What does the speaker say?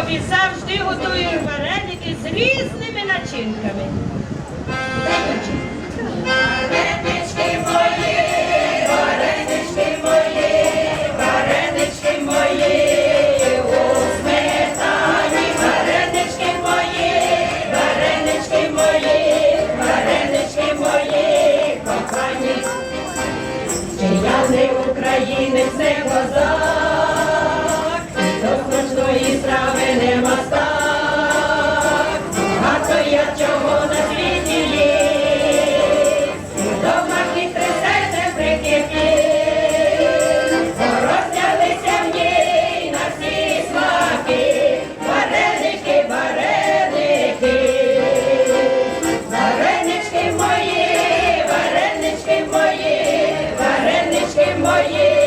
Львові завжди готують вареники з різними начинками. Варенички мої, варенички мої, варенички мої. України, це козак. моїй.